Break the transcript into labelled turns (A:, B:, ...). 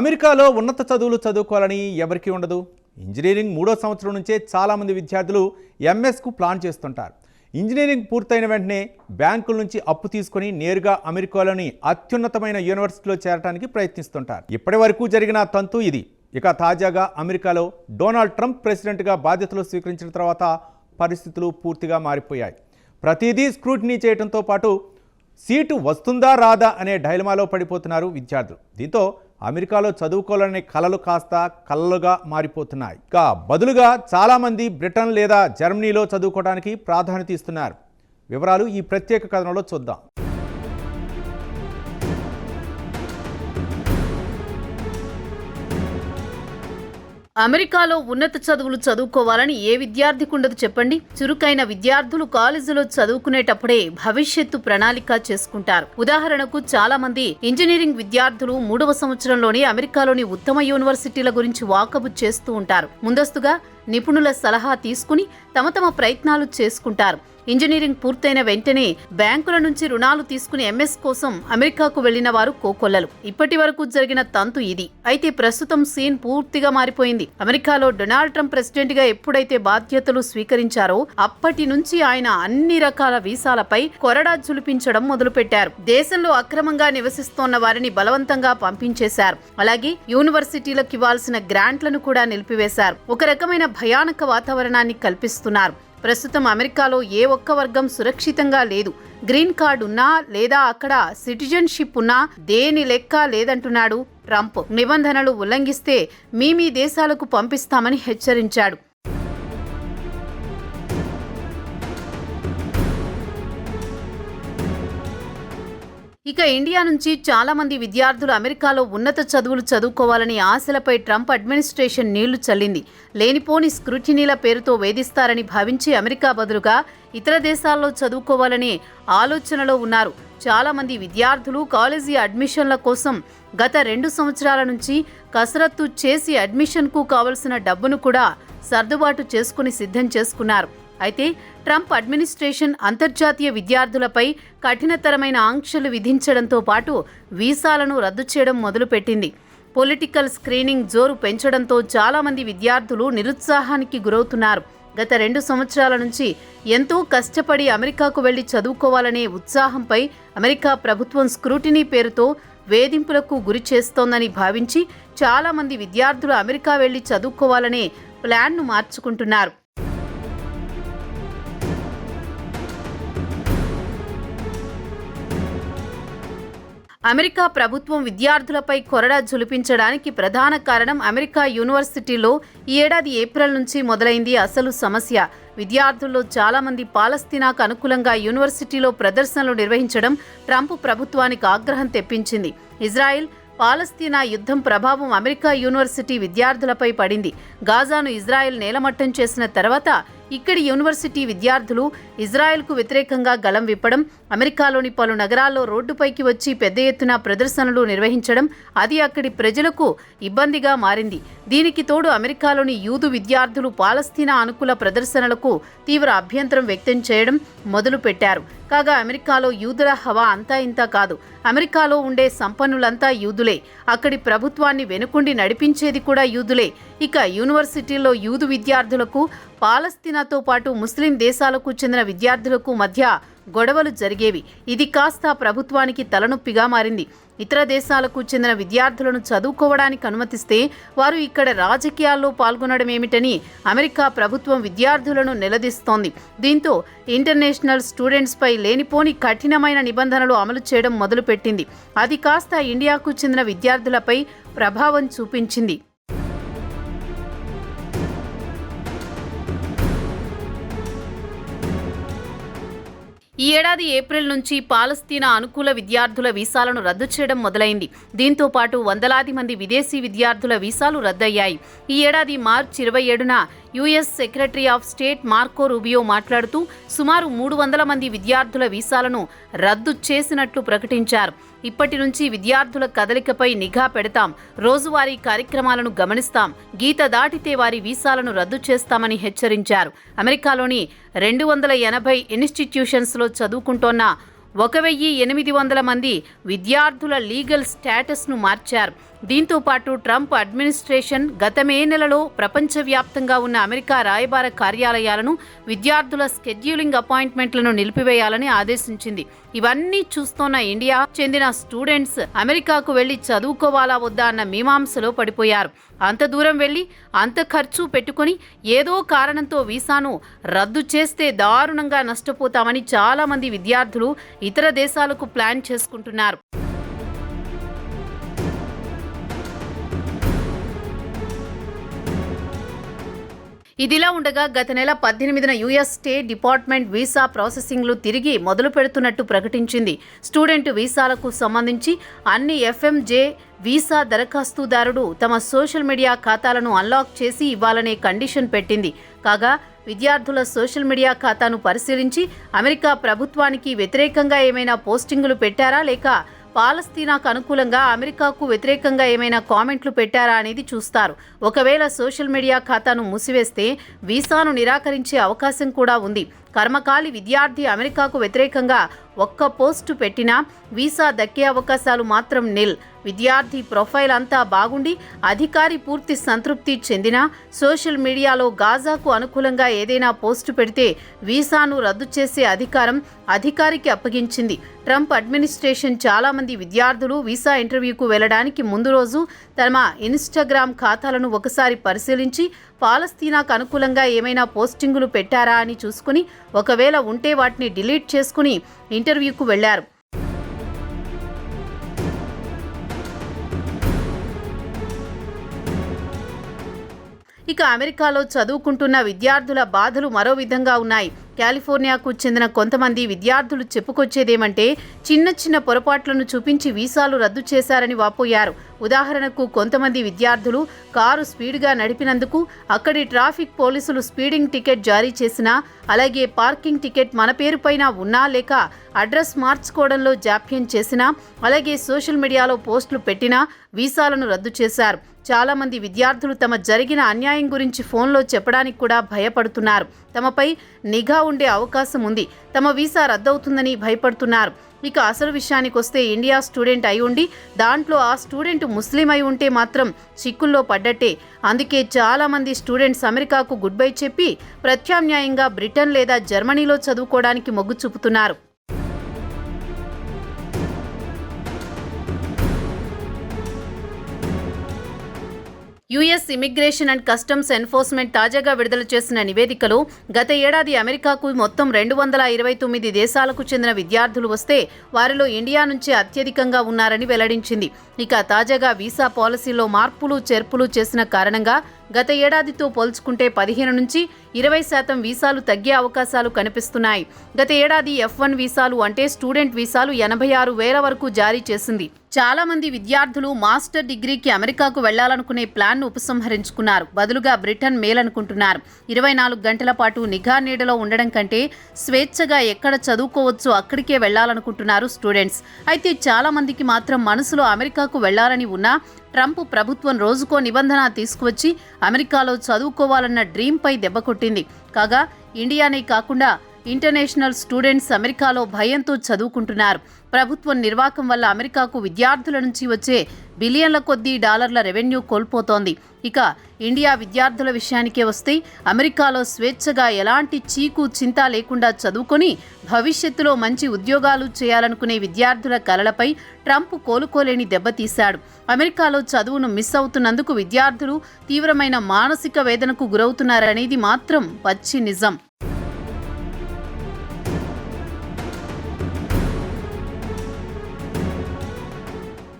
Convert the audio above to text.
A: అమెరికాలో ఉన్నత చదువులు చదువుకోవాలని ఎవరికీ ఉండదు. ఇంజనీరింగ్ మూడో సంవత్సరం నుంచే చాలామంది విద్యార్థులు ఎంఎస్కు ప్లాన్ చేస్తుంటారు. ఇంజనీరింగ్ పూర్తయిన వెంటనే బ్యాంకుల నుంచి అప్పు తీసుకొని నేరుగా అమెరికాలోని అత్యున్నతమైన యూనివర్సిటీలో చేరడానికి ప్రయత్నిస్తుంటారు. ఇప్పటి వరకు జరిగిన తంతు ఇది. ఇక తాజాగా అమెరికాలో డొనాల్డ్ ట్రంప్ ప్రెసిడెంట్గా బాధ్యతలు స్వీకరించిన తర్వాత పరిస్థితులు పూర్తిగా మారిపోయాయి. ప్రతిదీ స్క్రూటినీ చేయడంతో పాటు సీటు వస్తుందా రాదా అనే డైలమాలో పడిపోతున్నారు విద్యార్థులు. దీంతో అమెరికాలో చదువుకోవాలనే కలలు కాస్త కలలుగా మారిపోతున్నాయి. ఇక బదులుగా చాలామంది బ్రిటన్ లేదా జర్మనీలో చదువుకోవడానికి ప్రాధాన్యత ఇస్తున్నారు. వివరాలు ఈ ప్రత్యేక కథనంలో చూద్దాం.
B: అమెరికాలో ఉన్నత చదువులు చదువుకోవాలని ఏ విద్యార్థికి ఉండదు చెప్పండి. చురుకైన విద్యార్థులు కాలేజీలో చదువుకునేటప్పుడే భవిష్యత్తు ప్రణాళిక చేసుకుంటారు. ఉదాహరణకు చాలా మంది ఇంజనీరింగ్ విద్యార్థులు మూడవ సంవత్సరంలోనే అమెరికాలోని ఉత్తమ యూనివర్సిటీల గురించి వాకబు చేస్తూ ఉంటారు. ముందస్తుగా నిపుణుల సలహా తీసుకుని తమ తమ ప్రయత్నాలు చేసుకుంటారు. ఇంజనీరింగ్ పూర్తయిన వెంటనే బ్యాంకుల నుంచి రుణాలు తీసుకుని ఎంఎస్ కోసం అమెరికాకు వెళ్ళిన వారు కోకొల్లలు. ఇప్పటి వరకు జరిగిన తంతు ఇది. అయితే ప్రస్తుతం సీన్ పూర్తిగా మారిపోయింది. అమెరికాలో డొనాల్డ్ ట్రంప్ ప్రెసిడెంట్గా ఎప్పుడైతే బాధ్యతలు స్వీకరించారో అప్పటి నుంచి ఆయన అన్ని రకాల వీసాలపై కొరడా జులిపించడం మొదలుపెట్టారు. దేశంలో అక్రమంగా నివసిస్తోన్న వారిని బలవంతంగా పంపించేశారు. అలాగే యూనివర్సిటీలకు ఇవ్వాల్సిన గ్రాంట్లను కూడా నిలిపివేశారు. ఒక రకమైన భయానక వాతావరణాన్ని కల్పిస్తున్నారు. ప్రస్తుతం అమెరికాలో ఏ ఒక్క వర్గం సురక్షితంగా లేదు. గ్రీన్ కార్డ్ ఉన్నా లేదా అక్కడ సిటిజన్షిప్ ఉన్నా దేని లెక్క లేదంటున్నాడు ట్రంప్. నిబంధనలు ఉల్లంఘిస్తే మీ మీ దేశాలకు పంపిస్తామని హెచ్చరించాడు. ఇక ఇండియా నుంచి చాలా మంది విద్యార్థులు అమెరికాలో ఉన్నత చదువులు చదువుకోవాలని ఆశలపై ట్రంప్ అడ్మినిస్ట్రేషన్ నీళ్ళు చల్లింది. లేనిపోని స్క్రూటినీల పేరుతో వేధిస్తారని భావించి అమెరికా బదులుగా ఇతర దేశాల్లో చదువుకోవాలనే ఆలోచనలో ఉన్నారు. చాలా మంది విద్యార్థులు కాలేజీ అడ్మిషన్ల కోసం గత రెండు సంవత్సరాల నుంచి కసరత్తు చేసి అడ్మిషన్కు కావలసిన డబ్బును కూడా సర్దుబాటు చేసుకుని సిద్ధం చేసుకున్నారు. అయితే ట్రంప్ అడ్మినిస్ట్రేషన్ అంతర్జాతీయ విద్యార్థులపై కఠినతరమైన ఆంక్షలు విధించడంతో పాటు వీసాలను రద్దు చేయడం మొదలుపెట్టింది. పొలిటికల్ స్క్రీనింగ్ జోరు పెంచడంతో చాలామంది విద్యార్థులు నిరుత్సాహానికి గురవుతున్నారు. గత రెండు సంవత్సరాల నుంచి ఎంతో కష్టపడి అమెరికాకు వెళ్ళి చదువుకోవాలనే ఉత్సాహంపై అమెరికా ప్రభుత్వం స్క్రూటినీ పేరుతో వేధింపులకు గురి చేస్తోందని భావించి చాలామంది విద్యార్థులు అమెరికా వెళ్ళి చదువుకోవాలనే ప్లాన్ను మార్చుకుంటున్నారు. అమెరికా ప్రభుత్వం విద్యార్థులపై కొరడా జులిపించడానికి ప్రధాన కారణం అమెరికా యూనివర్సిటీలో ఈ ఏడాది ఏప్రిల్ నుంచి మొదలైంది అసలు సమస్య. విద్యార్థుల్లో చాలామంది పాలస్తీనాకు అనుకూలంగా యూనివర్సిటీలో ప్రదర్శనలు నిర్వహించడం ట్రంప్ ప్రభుత్వానికి ఆగ్రహం తెప్పించింది. ఇజ్రాయెల్ పాలస్తీనా యుద్ధం ప్రభావం అమెరికా యూనివర్సిటీ విద్యార్థులపై పడింది. గాజాను ఇజ్రాయెల్ నేలమట్టం చేసిన తర్వాత ఇక్కడి యూనివర్సిటీ విద్యార్థులు ఇజ్రాయెల్కు వ్యతిరేకంగా గలం విప్పడం అమెరికాలోని పలు నగరాల్లో రోడ్డుపైకి వచ్చి పెద్ద ఎత్తున ప్రదర్శనలు నిర్వహించడం అది అక్కడి ప్రజలకు ఇబ్బందిగా మారింది. దీనికి తోడు అమెరికాలోని యూదు విద్యార్థులు పాలస్తీనా అనుకూల ప్రదర్శనలకు తీవ్ర అభ్యంతరం వ్యక్తం చేయడం మొదలుపెట్టారు. కాగా అమెరికాలో యూదుల హవా అంతా ఇంతా కాదు. అమెరికాలో ఉండే సంపన్నులంతా యూదులే. అక్కడి ప్రభుత్వాన్ని వెనుకుండి నడిపించేది కూడా యూదులే. ఇక యూనివర్సిటీలో యూదు విద్యార్థులకు చైనాతో పాటు ముస్లిం దేశాలకు చెందిన విద్యార్థులకు మధ్య గొడవలు జరిగేవి. ఇది కాస్త ప్రభుత్వానికి తలనొప్పిగా మారింది. ఇతర దేశాలకు చెందిన విద్యార్థులను చదువుకోవడానికి అనుమతిస్తే వారు ఇక్కడ రాజకీయాల్లో పాల్గొనడం ఏమిటని అమెరికా ప్రభుత్వం విద్యార్థులను నిలదీస్తోంది. దీంతో ఇంటర్నేషనల్ స్టూడెంట్స్పై లేనిపోని కఠినమైన నిబంధనలు అమలు చేయడం మొదలుపెట్టింది. అది కాస్త ఇండియాకు చెందిన విద్యార్థులపై ప్రభావం చూపించింది. ఈ ఏడాది ఏప్రిల్ నుంచి పాలస్తీనా అనుకూల విద్యార్థుల వీసాలను రద్దు చేయడం మొదలైంది. దీంతో పాటు వందలాది మంది విదేశీ విద్యార్థుల వీసాలు రద్దయ్యాయి. ఈ ఏడాది మార్చి ఇరవై ఏడున US secretary of state Marco Rubio మాట్లాడుతూ సుమారు మూడు వందల మంది విద్యార్థుల వీసాలను రద్దు చేసినట్లు ప్రకటించారు. ఇప్పటి నుంచి విద్యార్థుల కదలికపై నిఘా పెడతాం. రోజువారీ కార్యక్రమాలను గమనిస్తాం. గీత దాటితే వారి వీసాలను రద్దు చేస్తామని హెచ్చరించారు. అమెరికాలోని రెండు వందల ఎనభై ఇన్స్టిట్యూషన్స్లో చదువుకుంటోన్న ఒక వెయ్యి ఎనిమిది వందల మంది విద్యార్థుల లీగల్ స్టేటస్ను మార్చారు. దీంతో పాటు ట్రంప్ అడ్మినిస్ట్రేషన్ గత మే నెలలో ప్రపంచవ్యాప్తంగా ఉన్న అమెరికా రాయబార కార్యాలయాలను విద్యార్థుల స్కెడ్యూలింగ్ అపాయింట్మెంట్లను నిలిపివేయాలని ఆదేశించింది. ఇవన్నీ చూస్తోన్న ఇండియా చెందిన స్టూడెంట్స్ అమెరికాకు వెళ్ళి చదువుకోవాలా వద్దా అన్న మీమాంసలో పడిపోయారు. అంత దూరం వెళ్ళి అంత ఖర్చు పెట్టుకొని ఏదో కారణంతో వీసాను రద్దు చేస్తే దారుణంగా నష్టపోతామని చాలామంది విద్యార్థులు ఇతర దేశాలకు ప్లాన్ చేసుకుంటున్నారు. ఇదిలా ఉండగా గత నెల పద్దెనిమిదిన యుఎస్ స్టేట్ డిపార్ట్మెంట్ వీసా ప్రాసెసింగ్లు తిరిగి మొదలు పెడుతున్నట్టు ప్రకటించింది. స్టూడెంట్ వీసాలకు సంబంధించి అన్ని ఎఫ్ఎంజే వీసా దరఖాస్తుదారుడు తమ సోషల్ మీడియా ఖాతాలను అన్లాక్ చేసి ఇవ్వాలనే కండిషన్ పెట్టింది. కాగా విద్యార్థుల సోషల్ మీడియా ఖాతాను పరిశీలించి అమెరికా ప్రభుత్వానికి వ్యతిరేకంగా ఏమైనా పోస్టింగులు పెట్టారా లేక పాలస్తీనాకు అనుకూలంగా అమెరికాకు వ్యతిరేకంగా ఏమైనా కామెంట్లు పెట్టారా అనేది చూస్తారు. ఒకవేళ సోషల్ మీడియా ఖాతాను మూసివేస్తే వీసాను నిరాకరించే అవకాశం కూడా ఉంది. కర్మకాలి విద్యార్థి అమెరికాకు వ్యతిరేకంగా ఒక్క పోస్టు పెట్టినా వీసా దక్కే అవకాశాలు మాత్రం నిల్. విద్యార్థి ప్రొఫైల్ అంతా బాగుండి అధికారి పూర్తి సంతృప్తి చెందినా సోషల్ మీడియాలో గాజాకు అనుకూలంగా ఏదైనా పోస్టు పెడితే వీసాను రద్దు చేసే అధికారం అధికారికి అప్పగించింది. ట్రంప్ అడ్మినిస్ట్రేషన్ చాలామంది విద్యార్థులు వీసా ఇంటర్వ్యూకు వెళ్ళడానికి ముందు రోజు తమ ఇన్స్టాగ్రామ్ ఖాతాలను ఒకసారి పరిశీలించి పాలస్తీనాకు అనుకూలంగా ఏమైనా పోస్టింగులు పెట్టారా అని చూసుకుని ఒకవేళ ఉంటే వాటిని డిలీట్ చేసుకుని ఇంటర్వ్యూకు వెళ్ళారు ఇక అమెరికాలో చదువుకుంటున్న విద్యార్థుల బాధలు మరో విధంగా ఉన్నాయి. కాలిఫోర్నియాకు చెందిన కొంతమంది విద్యార్థులు చెప్పుకొచ్చేదేమంటే చిన్న చిన్న పొరపాట్లను చూపించి వీసాలు రద్దు చేశారని వాపోయారు. ఉదాహరణకు కొంతమంది విద్యార్థులు కారు స్పీడ్గా నడిపినందుకు అక్కడి ట్రాఫిక్ పోలీసులు స్పీడింగ్ టికెట్ జారీ చేసినా అలాగే పార్కింగ్ టికెట్ మన పేరుపైన ఉన్నా లేక అడ్రస్ మార్చుకోవడంలో జాప్యం చేసినా అలాగే సోషల్ మీడియాలో పోస్టులు పెట్టినా వీసాలను రద్దు చేశారు. చాలామంది విద్యార్థులు తమ జరిగిన అన్యాయం గురించి ఫోన్లో చెప్పడానికి కూడా భయపడుతున్నారు. తమపై నిఘా ఉండే అవకాశం ఉంది. తమ వీసా రద్దవుతుందని భయపడుతున్నారు. ఇక అసలు విషయానికి వస్తే ఇండియా స్టూడెంట్ అయి ఉండి దాంట్లో ఆ స్టూడెంట్ ముస్లిం అయి ఉంటే మాత్రం చిక్కుల్లో పడ్డట్టే. అందుకే చాలా మంది స్టూడెంట్స్ అమెరికాకు గుడ్ బై చెప్పి ప్రత్యామ్నాయంగా బ్రిటన్ లేదా జర్మనీలో చదువుకోవడానికి మొగ్గు చూపుతున్నారు. US immigration and customs enforcement తాజాగా విడుదల చేసిన నివేదికలో గత ఏడాది అమెరికాకు మొత్తం రెండు వందల ఇరవై తొమ్మిది దేశాలకు చెందిన విద్యార్థులు వస్తే వారిలో ఇండియా నుంచి అత్యధికంగా ఉన్నారని వెల్లడించింది. ఇక తాజాగా వీసా పాలసీలో మార్పులు చేర్పులు చేసిన కారణంగా గత ఏడాదితో పోల్చుకుంటే పదిహేను నుంచి ఇరవై శాతం వీసాలు తగ్గే అవకాశాలు కనిపిస్తున్నాయి. గత ఏడాది ఎఫ్ వన్ వీసాలు అంటే స్టూడెంట్ వీసాలు ఎనభై ఆరు వేల వరకు జారీ చేసింది. చాలా మంది విద్యార్థులు మాస్టర్ డిగ్రీకి అమెరికాకు వెళ్ళాలనుకునే ప్లాన్ను ఉపసంహరించుకున్నారు. బదులుగా బ్రిటన్ మేలనుకుంటున్నారు. ఇరవై నాలుగు గంటల పాటు నిఘా నీడలో ఉండడం కంటే స్వేచ్ఛగా ఎక్కడ చదువుకోవచ్చో అక్కడికే వెళ్ళాలనుకుంటున్నారు స్టూడెంట్స్. అయితే చాలా మందికి మాత్రం మనసులో అమెరికాకు వెళ్ళాలని ఉన్నా ట్రంప్ ప్రభుత్వం రోజుకో నిబంధన తీసుకువచ్చి అమెరికాలో చదువుకోవాలన్న డ్రీంపై దెబ్బ కొట్టింది. కాగా ఇండియానే కాకుండా ఇంటర్నేషనల్ స్టూడెంట్స్ అమెరికాలో భయంతో చదువుకుంటున్నారు. ప్రభుత్వం నిర్వాకం వల్ల అమెరికాకు విద్యార్థుల నుంచి వచ్చే బిలియన్ల కొద్దీ డాలర్ల రెవెన్యూ కోల్పోతోంది. ఇక ఇండియా విద్యార్థుల విషయానికే వస్తే అమెరికాలో స్వేచ్ఛగా ఎలాంటి చీకు చింత లేకుండా చదువుకొని భవిష్యత్తులో మంచి ఉద్యోగాలు చేయాలనుకునే విద్యార్థుల కలలపై ట్రంప్ కోలుకోలేని దెబ్బతీశాడు అమెరికాలో చదువును మిస్ అవుతున్నందుకు విద్యార్థులు తీవ్రమైన మానసిక వేదనకు గురవుతున్నారనేది మాత్రం పచ్చి నిజం.